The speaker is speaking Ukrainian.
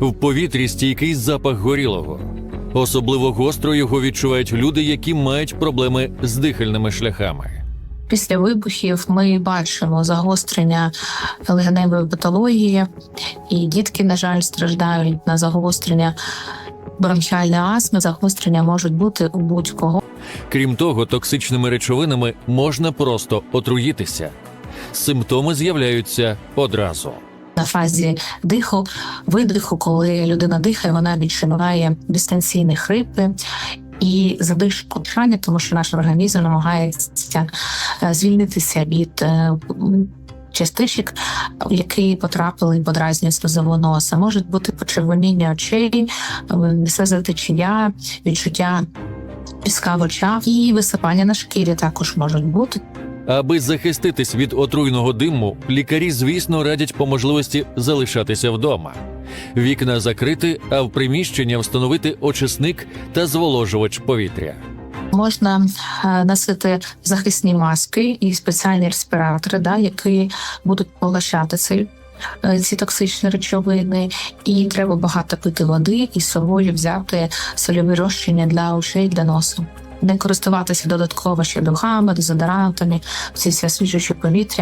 В повітрі стійкий запах горілого. Особливо гостро його відчувають люди, які мають проблеми з дихальними шляхами. Після вибухів ми бачимо загострення легеневої патології, і дітки, на жаль, страждають на загострення бронхіальної астми. Загострення можуть бути у будь-кого. Крім того, токсичними речовинами можна просто отруїтися. Симптоми з'являються одразу. На фазі диху, видиху, коли людина дихає, вона відчуває дистанційні хрипи і задишку дихання, тому що наш організм намагається е, звільнитися від е, частичок, які потрапили під разні сльозового носа. Можуть бути почервоніння очей, е, сльоза течія, відчуття піска в очах і висипання на шкірі також можуть бути. Аби захиститись від отруйного диму, лікарі, звісно, радять по можливості залишатися вдома. Вікна закрити, а в приміщення встановити очисник та зволожувач повітря. Можна е, носити захисні маски і спеціальні респіратори, да, які будуть поглощати ці, е, ці токсичні речовини, і треба багато пити води і з собою взяти сольові розчини для очей, для носу. Не користуватися додатково ще духами, дезодорантами, ці освіжуючі повітря.